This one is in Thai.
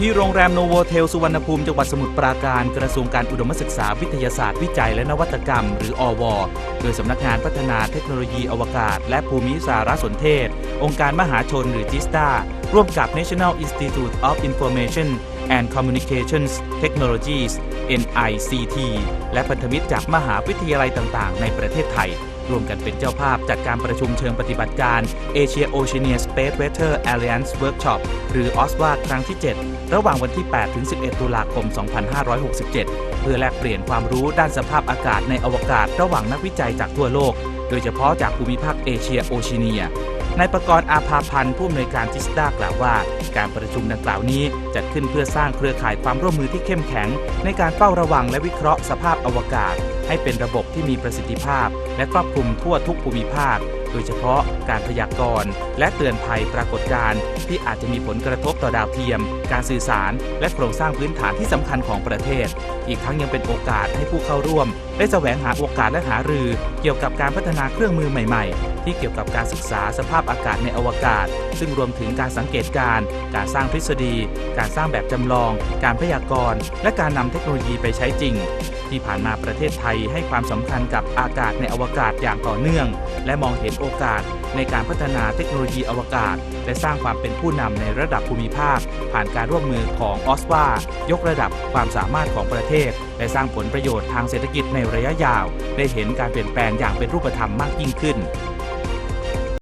ที่โรงแรมโนโวเทลสุวรรณภูมิจังหวัดสมุทรปราการกระทรวงการอุดมศึกษาวิทยาศาสตร์วิจัยและนวัตกรรม หรืออว โดยสำนักงานพัฒนาเทคโนโลยีอวกาศ และภูมิสารสนเทศ องค์การมหาชนหรือจิสตาร่วมกับ National Institute of Information and Communications Technologies NICT และพันธมิตรจากมหาวิทยาลัยต่าง ๆ ในประเทศไทย ร่วมกันเป็นเจ้าภาพจัดการประชุมเชิงปฏิบัติการ Asia Oceania Space Weather Alliance Workshop หรือ OSWA ครั้งที่ 7 ระหว่างวันที่ 8 ถึง 11 ตุลาคม 2567 เพื่อแลกเปลี่ยนความรู้ด้านสภาพอากาศในอวกาศระหว่างนักวิจัยจากทั่วโลก โดยเฉพาะจากภูมิภาคเอเชียโอเชีย นายประกรณ์อาภาพันธ์ผู้อำนวยการจิสตากล่าวว่า การประชุมดังกล่าวนี้จัดขึ้นเพื่อสร้างเครือข่ายความร่วมมือที่เข้มแข็ง ในการเฝ้าระวังและวิเคราะห์สภาพอวกาศ ให้เป็นระบบที่มีประสิทธิภาพ และครอบคลุมทั่วทุกภูมิภาค ดยเฉพาะการพยากรณ์และเตือนภัยปรากฏการณ์ที่อาจจะมีผลกระทบต่อดาวเทียม การสื่อสาร และโครงสร้างพื้นฐานที่สำคัญของประเทศ อีกทั้งยังเป็นโอกาสให้ผู้เข้าร่วม ได้แสวงหาโอกาสและหารือ เกี่ยวกับการพัฒนาเครื่องมือใหม่ ๆ ที่เกี่ยวกับการศึกษาสภาพอากาศในอวกาศ ซึ่งรวมถึงการสังเกตการณ์การสร้างทฤษฎี การสร้างแบบจำลอง การพยากรณ์และการนำเทคโนโลยีไปใช้จริง ที่ผ่านมาประเทศไทยให้ความสำคัญกับอากาศในอวกาศอย่างต่อเนื่อง และมองเห็นโอกาสในการพัฒนาเทคโนโลยีอวกาศ และสร้างความเป็นผู้นำในระดับภูมิภาค ผ่านการร่วมมือของออสวายกระดับความสามารถของประเทศ และสร้างผลประโยชน์ทางเศรษฐกิจในระยะยาว ได้เห็นการเปลี่ยนแปลงอย่างเป็นรูปธรรมมากยิ่งขึ้น